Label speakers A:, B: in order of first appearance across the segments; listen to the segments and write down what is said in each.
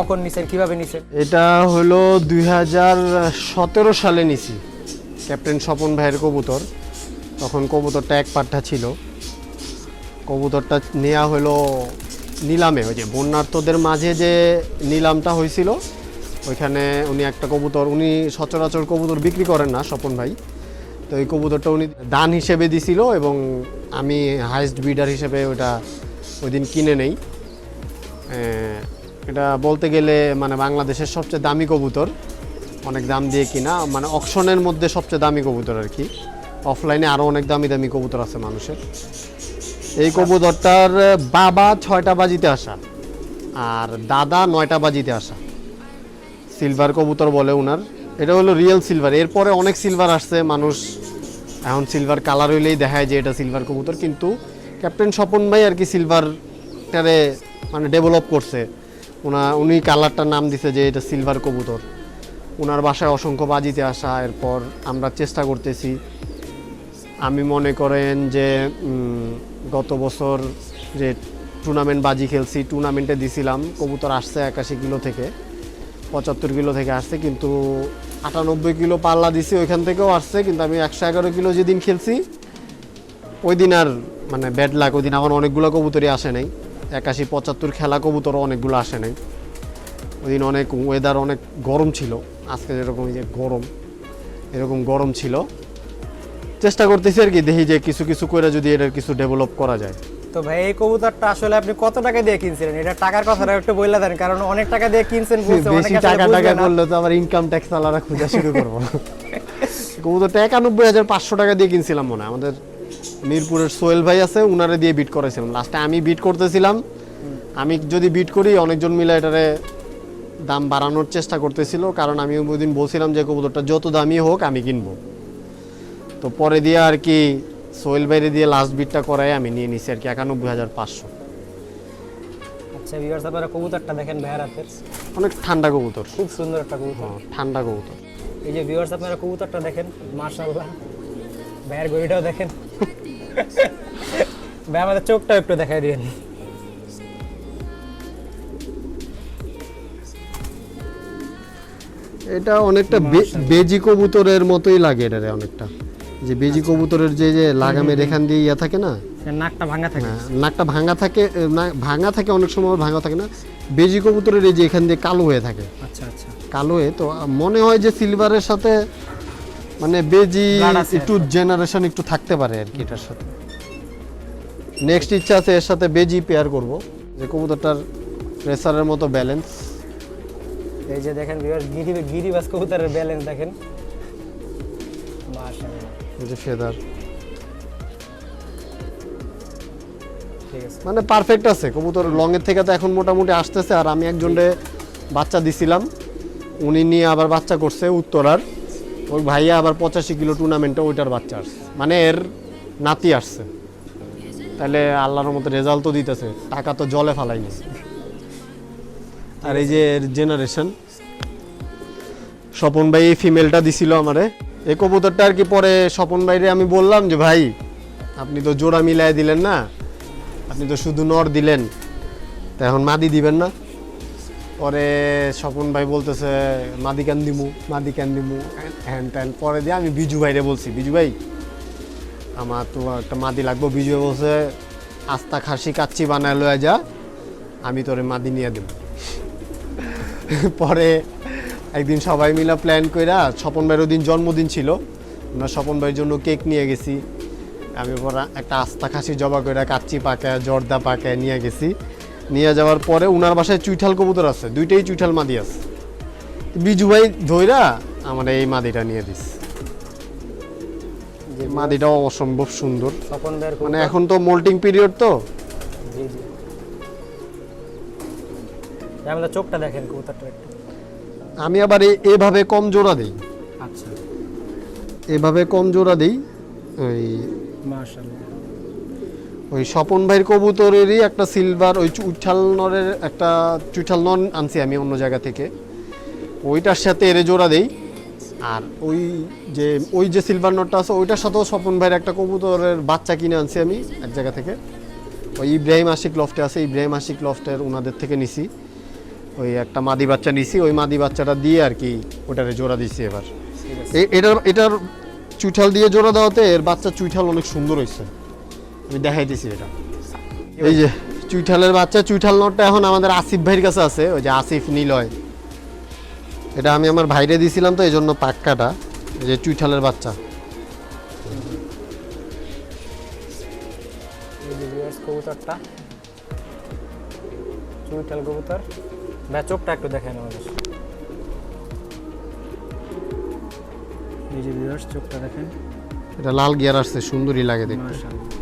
A: কখন নিছেন? কীভাবে নিছেন?
B: এটা হলো দুই হাজার সতেরো সালে নিছি। ক্যাপ্টেন স্বপন ভাইয়ের কবুতর। তখন কবুতরটা এক পাট্টা ছিল। কবুতরটা নেওয়া হলো নিলামে। ওই যে বন্যার্থদের মাঝে যে নিলামটা হয়েছিল, ওইখানে উনি একটা কবুতর, উনি সচরাচর কবুতর বিক্রি করেন না, স্বপন ভাই। তো এই কবুতরটা উনি দান হিসেবে দিছিল এবং আমি হাইস্ট বিডার হিসেবে ওটা ওই দিন কিনে নেই। এটা বলতে গেলে মানে বাংলাদেশের সবচেয়ে দামি কবুতর। অনেক দাম দিয়ে কিনা মানে অকশনের মধ্যে সবচেয়ে দামি কবুতর আর কি। অফলাইনে আরও অনেক দামি দামি কবুতর আছে মানুষের। এই কবুতরটার বাবা ছয়টা বাজিতে আসা আর দাদা নয়টা বাজিতে আসা। সিলভার কবুতর বলে ওনার এটা হলো রিয়েল সিলভার এরপরে অনেক সিলভার আসছে মানুষ এখন সিলভার কালার হইলেই দেখায় যে এটা সিলভার কবুতর। কিন্তু ক্যাপ্টেন স্বপন ভাই আর কি সিলভারটারে মানে ডেভেলপ করছে। ওনা, উনি কালারটার নাম দিছে যে এটা সিলভার কবুতর। ওনার বাসায় অসংখ্য বাজিতে আসা, এরপর আমরা চেষ্টা করতেছি। আমি মনে করেন যে গত বছর যে টুর্নামেন্ট বাজি খেলছি টুর্নামেন্টে দিছিলাম, কবুতর আসছে একাশি কিলো থেকে, পঁচাত্তর কিলো থেকে আসছে, কিন্তু আটানব্বই কিলো পাল্লা দিছি ওইখান থেকেও আসছে, কিন্তু আমি একশো এগারো কিলো যেদিন খেলছি ওই দিন আর মানে ব্যাড লাগ ওই দিন আমার অনেকগুলো কবুতরই আসে নাই। একাশি পঁচাত্তর খেলা কবুতরও অনেকগুলো আসে নাই। ওই দিন অনেক ওয়েদার অনেক গরম ছিল। আজকে যেরকম যে গরম এরকম গরম ছিল। চেষ্টা করতেছি আর কি দেখি যে কিছু কিছু করে যদি এটার কিছু ডেভেলপ করা যায়।
A: তো ভাই এই কবুতরটা আসলে আপনি কত টাকা দিয়ে কিনছিলেন? এটা টাকার কথাটা একটু বললে দেন কারণ অনেক টাকা দিয়ে কিনছেন
B: বেশি টাকা টাকা। করলে তো আবার ইনকাম ট্যাক্স আলাদা খোঁজা শুরু করব। কবুতরটা একানব্বই হাজার পাঁচশো টাকা দিয়ে কিনছিলাম মনে হয়। আমাদের মিরপুরের সোহেল ভাই আছে উনারে দিয়ে বিট করেছিলাম লাস্টে আমি বিট করতেছিলাম আমি যদি বিট করি অনেকজন মিলে এটারে দাম বাড়ানোর চেষ্টা করতেছিল কারণ আমি ওই দিন বলছিলাম যে কবুতরটা যত দামি হোক আমি কিনবো। তো পরে দিয়ে আর কি সোহেল ভাইরে দিয়ে লাস্ট বিটটা করাই আমি নিয়ে নিছি আর কি একানব্বই হাজার পাঁচশো।
A: আচ্ছা ভিউয়ার্স আপনারা কবুতরটা দেখেন ভাইয়ের হাতের।
B: অনেক ঠান্ডা কবুতর।
A: খুব সুন্দর একটা কবুতর।
B: হ্যাঁ, ঠান্ডা কবুতর।
A: এই যে ভিউয়ার্স আপনারা কবুতরটা দেখেন মাশাআল্লাহ। ভাইয়ের গড়িটাও দেখেন। ভাই আমাদের চোখটাও একটু দেখাই দিন
B: এটা অনেকটা বেজি কবুতরের মতোই লাগে এটারে অনেকটা। যে বেজি কবুতরের যে যে লাগামের এখান দিয়ে ইয়া থাকে না?
A: নাকটা ভাঙা থাকে।
B: হ্যাঁ, নাকটা ভাঙা থাকে ভাঙা থাকে অনেক সময় ভাঙা থাকে না। বেজি কবুতরের এই যে এখান দিয়ে কালো হয়ে থাকে।
A: আচ্ছা আচ্ছা।
B: কালো হয়ে তো মনে হয় যে সিলভারের সাথে মানে বেজি একটু জেনারেশন একটু থাকতে পারে আর কি এটার সাথে। নেক্সট ইচ্ছা আছে এর সাথে বেজি পেয়ার করব। যে কবুতরটার প্রেসারের মতো ব্যালেন্স
A: এই যে দেখেন ভিউয়ার্স গিরি গিরিবাস কবুতরের ব্যালেন্স দেখেন। মাশাআল্লাহ।
B: এই যে ফেদার মানে পারফেক্ট আছে। কবুতর লং এর থেকে তো এখন মোটামুটি আসতেছে। আর আমি একজনরে বাচ্চা দিছিলাম। উনি নিয়ে আবার বাচ্চা করছে উত্তরার। ওই ভাইয়া আবার পঁচাশি কিলো টুর্নামেন্টে ওইটার বাচ্চা আসছে। মানে এর নাতি আসছে। তাহলে আল্লাহর মতো রেজাল্ট তো দিতেছে, টাকা তো জলে ফালাইনি আর এই যে এর জেনারেশন স্বপন ভাই এই ফিমেলটা দিছিল আমারে। এই কবুতরটা আর কি পরে স্বপন ভাইরে আমি বললাম যে, ভাই, আপনি তো জোড়া মিলাই দিলেন না, আপনি তো শুধু নর দিলেন। তা এখন মাদি দিবেন না। পরে স্বপন ভাই বলতেছে, মাদি কেন দিমু? মাদি কেন দিমু? হ্যান ত্যান। পরে দিয়ে আমি বিজু ভাইরে বলছি, বিজু ভাই, আমার তো একটা মাদি লাগবো। বিজু ভাই বলছে, আস্তা খাসি কাচ্চি বানায় লয়ে যা, আমি তোরে মাদি নিয়ে দেব। পরে একদিন সবাই মিলে প্ল্যান কইরা স্বপন ভাইয়ের ওদিন জন্মদিন ছিল, আমরা স্বপন ভাইয়ের জন্য কেক নিয়ে গেছি। আমি পর একটা আস্তা খাসি জবা করে কাচ্চি পাকায় জর্দা পাকায় নিয়ে গেছি। নিয়ে যাওয়ার পরে উনার বাসায় চুইঠাল কবুতর আছে দুইটাই চুইঠাল মাদি আছে। বিজু ভাই ধইরা আমার এই মাদিটা নিয়ে দিস। মাদিটাও অসম্ভব সুন্দর। মানে এখন তো মোল্টিং পিরিয়ড তো।
A: আমাদের চোখটা দেখেন কবুতরটা
B: আমি আবার এভাবে কম জোড়া দিই।
A: আচ্ছা।
B: এভাবে কম জোড়া দিই ওই
A: মাশাআল্লাহ।
B: ওই স্বপন ভাইয়ের কবুতরেরই একটা সিলভার ওই চুইঠাল নরের একটা চুইঠাল নন আনছি আমি অন্য জায়গা থেকে। ওইটার সাথে এরে জোড়া দেই। আর ওই যে ওই যে সিলভার নটটা আছে ওইটার সাথেও স্বপন ভাইয়ের একটা কবুতরের বাচ্চা কিনে আনছি আমি এক জায়গা থেকে। ওই ইব্রাহিম আশিক লফটে আছে ইব্রাহিম আশিক লফটের ওনাদের থেকে নিছি। ওই একটা মাদি বাচ্চা নিছি ওই মাদি বাচ্চাটা দিয়ে আর কি ওটারে জোড়া দিছি এবার। এটার এটার চুইঠাল দিয়ে জোড়া দেওয়াতে এর বাচ্চা চুইঠাল অনেক সুন্দর হয়েছে আমি দেখাইতেছি এটা। এই যে চুইঠালের বাচ্চা চুইঠাল নটটা এখন আমাদের আসিফ ভাইয়ের কাছে আছে ওই যে আসিফ নিলয়। এটা আমি আমার ভাইরে দিছিলাম তো এই জন্য পাক্কাটা এই যে চুইঠালের বাচ্চা।
A: এই যে ভিউয়ার্স কবুতরটা চুইটাল কবুতর। চোখটা একটু দেখেন আমাদের এই যে ভিউয়ার্স চোখটা দেখেন।
B: এটা লাল গিয়ার আসছে সুন্দরই লাগে দেখতে।
A: মাশাআল্লাহ।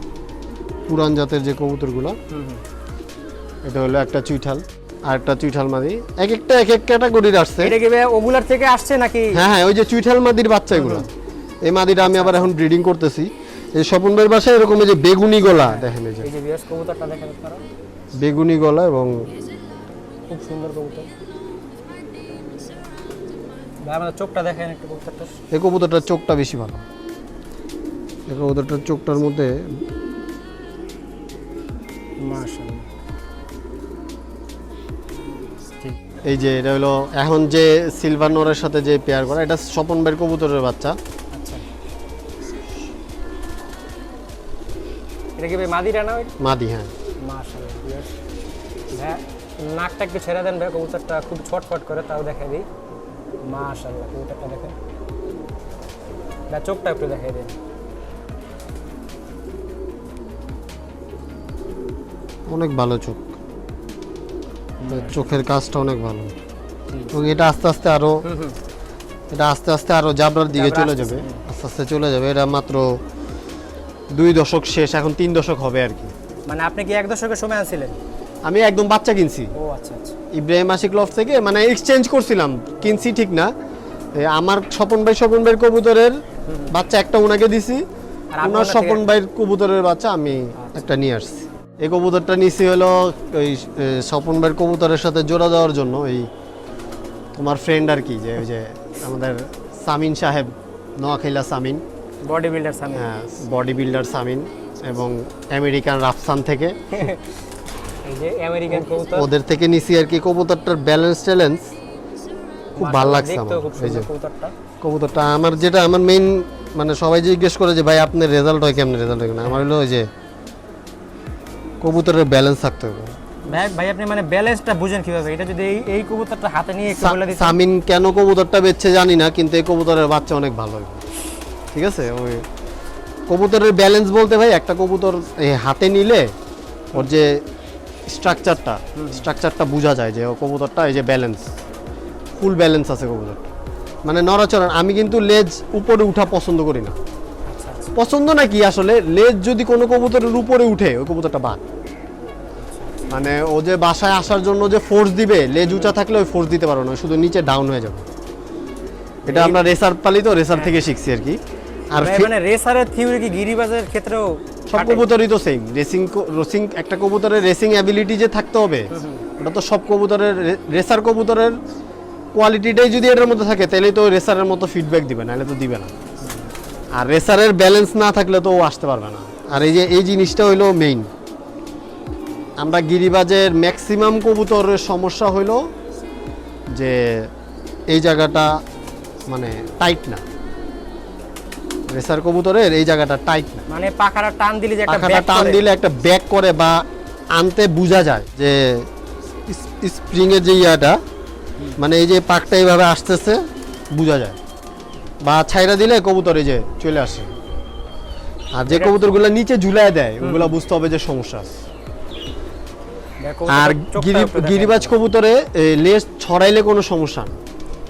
B: পুরান জাতের যে কবুতরগুলো এটা হলো একটা চুইঠাল আর একটা চুইঠাল মাদি। এক একটা এক এক ক্যাটাগরির আসছে।
A: এটা কি ওগুলার থেকে আসছে নাকি?
B: হ্যাঁ হ্যাঁ ওই যে চুইঠাল মাদির বাচ্চা এগুলো এই মাদিটা আমি আবার এখন ব্রিডিং করতেছি। এই স্বপন ভাইয়ের বাসায় এরকম যে বেগুনি গলা দেখেন এই যে।
A: কবুতরটা দেখেন
B: বেগুনি গলা এবং
A: খুব সুন্দর কবুতর। চোখটা দেখেন একটু কবুতরটা।
B: এই কবুতরটার চোখটা বেশি ভালো। এই কবুতরটার চোখটার মধ্যে এই যে এটা হলো এখন যে সিলভার নোরের সাথে যে পেয়ার করা এটা স্বপন ভাইয়ের কবুতরের বাচ্চা।
A: আচ্ছা। এটা কি ভাই মাদি রানা
B: মাদি হ্যাঁ।
A: মাশাআল্লাহ নাকটা একটু ছেড়ে দেন ভাই কবুতরটা খুব ছটফট করে তাও দেখাই দিই। মাশাআল্লাহ কবুতরটা দেখেন। চোখটা একটু দেখাই দিন।
B: অনেক ভালো চোখ। চোখের কাজটা অনেক ভালো। এবং এটা আস্তে আস্তে আরও
A: হুম হুম।
B: এটা আস্তে আস্তে আরও জাবরার দিকে চলে যাবে। আস্তে আস্তে চলে যাবে। এটা মাত্র দুই দশক শেষ এখন তিন দশক হবে আর কি।
A: মানে আপনি কি এক দশকের সময় আনছিলেন?
B: আমি একদম বাচ্চা কিনছি।
A: ও আচ্ছা আচ্ছা।
B: ইব্রাহিম আশিক লফ থেকে মানে এক্সচেঞ্জ করছিলাম। কিনছি ঠিক না। আমার স্বপন ভাই স্বপন ভাইয়ের কবুতরের বাচ্চা একটা ওনাকে দিছি।
A: আর আপনি
B: ওনার
A: ওনার
B: স্বপন ভাইয়ের কবুতরের বাচ্চা আমি একটা নিয়ে আসছি। এই কবুতরটা নিচে হলো ওই স্বপন ভাইয়ের কবুতরের সাথে জোড়া দেওয়ার জন্য। এই তোমার ফ্রেন্ড আর কি যে ওই যে আমাদের সামিন সাহেব নোয়াখাইলা সামিন।
A: বডি বিল্ডার সামনে।
B: হ্যাঁ বডি বিল্ডার সামিন এবং আমেরিকান রাফসান থেকে।
A: আমেরিকান কবুতর।
B: ওদের থেকে নিছি আর কি কবুতরটার ব্যালেন্স ট্যালেন্স। খুব ভালো লাগছে আমার এই যে
A: কবুতরটা।
B: কবুতরটা। আমার যেটা আমার মেইন মানে সবাই জিজ্ঞেস করে যে ভাই আপনার রেজাল্ট হয় কেমন? রেজাল্ট হয় না আমার হলো ওই যে কবুতরের ব্যালেন্স থাকতে হবে।
A: ভাই ভাই আপনি মানে ব্যালেন্সটা বুঝেন কীভাবে? এটা যদি এই এই কবুতরটা হাতে নিয়ে একটু বলে দিতেন।
B: সামিন কেন কবুতরটা বেচছে জানি না কিন্তু এই কবুতরের বাচ্চা অনেক ভালো ঠিক আছে? ওই কবুতরের ব্যালেন্স বলতে ভাই একটা কবুতর এই হাতে নিলে ওর যে স্ট্রাকচারটা স্ট্রাকচারটা বোঝা যায় যে ও কবুতরটা এই যে ব্যালেন্স ফুল ব্যালেন্স আছে কবুতরটা। মানে নড়াচড়া আমি কিন্তু লেজ উপরে উঠা পছন্দ করি না। পছন্দ না কি আসলে? লেজ যদি কোনো কবুতরের উপরে উঠে ওই কবুতরটা বাদ মানে ও যে বাসায় আসার জন্য যে ফোর্স দিবে লেজ উঁচা থাকলে ওই ফোর্স দিতে পারো না শুধু নিচে ডাউন হয়ে যাবে। এটা আমরা রেসার পালি তো রেসার থেকে শিখছি আর কি। আর
A: মানে রেসারের থিওরি কি গিরিবাজের ক্ষেত্রেও
B: সব কবুতরই তো সেম রেসিং রেসিং একটা কবুতরের রেসিং অ্যাবিলিটি যে থাকতে হবে ওটা তো সব কবুতরের রেসার কবুতরের কোয়ালিটিটাই যদি এটার মধ্যে থাকে তাহলে তো রেসারের মতো ফিডব্যাক দিবে নাহলে তো দিবে না। আর রেসারের ব্যালেন্স না থাকলে তো ও আসতে পারবে না। আর এই যে এই জিনিসটা হইল মেইন আমরা গিরিবাজের ম্যাক্সিমাম কবুতরের সমস্যা হইল যে এই জায়গাটা মানে টাইট না। রেসার কবুতরের এই জায়গাটা টাইট না।
A: মানে পাখাটা টান দিলে যে একটা
B: টান দিলে একটা ব্যাক করে বা আনতে বোঝা যায় যে স্প্রিং এর যে ইয়াটা মানে এই যে পাকটা এইভাবে আসতেছে বোঝা যায়। বা ছাইরা দিলে কবুতর এই যে চলে আসে। আর যে কবুতরগুলো নিচে ঝুলায় দেয় ওগুলো বুঝতে হবে যে সমস্যা আছে। আর। গিরিবাজ কবুতরে লেজ ছড়াইলে কোনো সমস্যা না।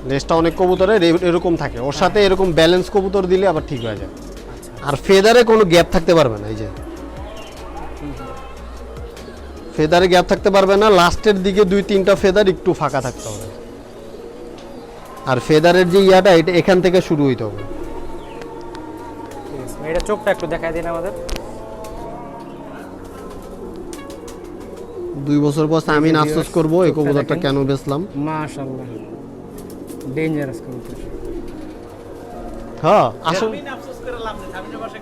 B: লেজটা অনেক কবুতরে এরকম থাকে। ওর সাথে এরকম ব্যালেন্স কবুতর দিলে আবার ঠিক হয়ে যায়।
A: আচ্ছা,
B: আর ফেদারে কোনো গ্যাপ থাকতে পারবে না এই যে। ফেদারে গ্যাপ থাকতে পারবে না। লাস্টের দিকে দুই তিনটা ফেদার একটু ফাঁকা থাকতে হবে। আর ফেদারের যে ইয়াটা এটা এখান থেকে শুরু হইতে হবে।
A: এটা চোখটা একটু দেখাই দিন আমাদের।
B: দুই বছর পর আমি আফসোস করব এই কবুতরটা কেন বেচলাম?
A: মাশাআল্লাহ। ডেঞ্জারাস কবুতর।
B: হ্যাঁ আসল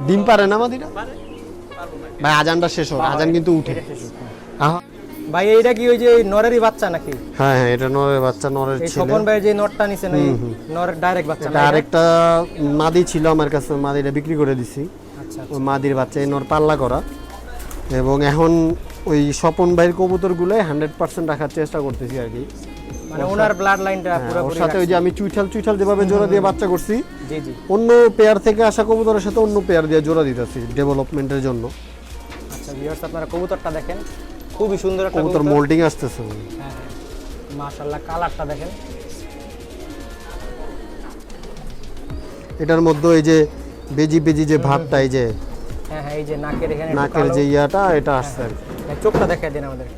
B: ডিম পারে না মাদিরা? ভাই আজানটা শেষ হোক আজান কিন্তু উঠে। আহা,
A: ভাই এইটা কি ওই যে নরেরই বাচ্চা নাকি?
B: হ্যাঁ হ্যাঁ এটা নরের বাচ্চা নরের
A: এই
B: ছেলে।
A: স্বপন ভাই যে নটটা নিছেন ওই নরের ডাইরেক্ট বাচ্চা
B: এটা আরেকটা মাদি ছিল আমার কাছে মাদিটা বিক্রি করে দিছি।
A: আচ্ছা
B: ওই মাদির বাচ্চা এই নর পাল্লা করা। এবং এখন ওই স্বপন ভাইয়ের কবুতর কবুতরগুলোই হান্ড্রেড পার্সেন্ট রাখার চেষ্টা করতেছি আর কি।
A: মানে ওনার ব্লাড লাইনটা
B: হ্যাঁ,
A: পুরো
B: ওর সাথে ওই যে আমি চুইঠাল চুইঠাল যেভাবে জোড়া দিয়ে বাচ্চা করছি
A: জি জি।
B: অন্য পেয়ার থেকে আসা কবুতরের সাথে অন্য পেয়ার দিয়ে জোড়া দিতেছি ডেভেলপমেন্টের জন্য।
A: আচ্ছা ভিউয়ার্স আপনারা কবুতরটা দেখেন। খুবই সুন্দর একটা
B: কবুতর মোল্ডিং আসতেছে।
A: হ্যাঁ হ্যাঁ। মাশাআল্লাহ কালারটা দেখেন।
B: এটার মধ্যে এই যে বেজি বেজি যে ভাবটা এই যে
A: হ্যাঁ হ্যাঁ এই যে নাকের এখানে
B: নাকের যে ইয়াটা এটা আসছে।
A: হ্যাঁ, চোখটা দেখাই দিন আমাদের।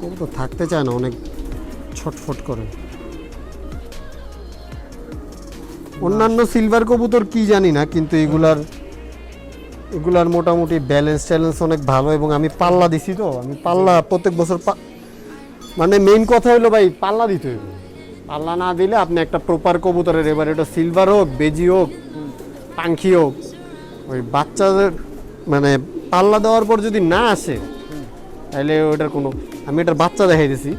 B: কবুতর থাকতে চায় না অনেক ছটফট করে। অন্যান্য সিলভার কবুতর কি জানি না কিন্তু এগুলার এগুলার মোটামুটি ব্যালেন্স ট্যালেন্স অনেক ভালো এবং আমি পাল্লা দিছি তো আমি পাল্লা প্রত্যেক বছর মানে মেইন কথা হলো ভাই পাল্লা দিতে হইব। পাল্লা না দিলে আপনি একটা প্রপার কবুতরের এবার এটা সিলভার হোক বেজি হোক পাঙ্খি হোক ওই বাচ্চাদের মানে পাল্লা দেওয়ার পর যদি না আসে তাহলে ওটার কোনো আমি এটার বাচ্চা দেখাই দিছি।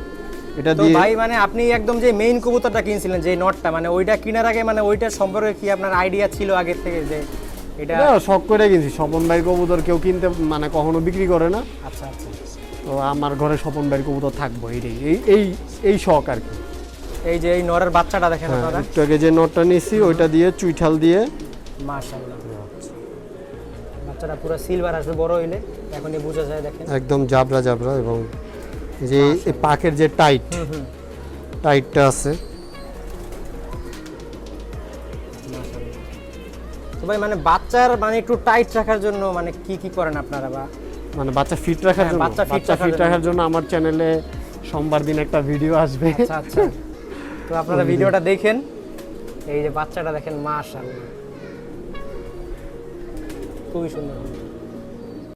B: এটা
A: তো
B: দিয়ে
A: ভাই মানে আপনি একদম যে মেইন কবুতরটা কিনছিলেন যে নটটা মানে ওইটা কেনার আগে মানে ওইটার সম্পর্কে কি আপনার আইডিয়া ছিল আগের থেকে যে এটা
B: শখ করে কিনছি। স্বপন ভাইয়ের কবুতর কেউ কিনতে মানে কখনো বিক্রি করে না।
A: আচ্ছা আচ্ছা।
B: তো আমার ঘরে স্বপন ভাইয়ের কবুতর থাকব এইটাই। এই এই এই শখ আর কি।
A: এই যে এই নরের বাচ্চাটা দেখেন
B: হ্যাঁ,
A: আপনারা।
B: একটু আগে যে নটটা নিয়েছি ওইটা দিয়ে চুইঠাল দিয়ে
A: মাশাআল্লাহ। বাচ্চাটা পুরো সিলভার আসবে বড় হইলে। এখনই বোঝা যায় দেখেন।
B: একদম জাবরা জাবরা এবং যে পাকের যে টাইট টাইটটা আছে।
A: তো ভাই মানে বাচ্চার মানে একটু টাইট রাখার জন্য মানে কি কি করেন আপনারা বা?
B: মানে বাচ্চা ফিট রাখার
A: হ্যাঁ,
B: জন্য।
A: বাচ্চা রাখার
B: ফিট। রাখার জন্য। আমার চ্যানেলে সোমবার দিন একটা ভিডিও আসবে।
A: আচ্ছা আচ্ছা। তো আপনারা ভিডিওটা দেখেন। এই যে বাচ্চাটা দেখেন মাশাআল্লাহ। খুবই সুন্দর।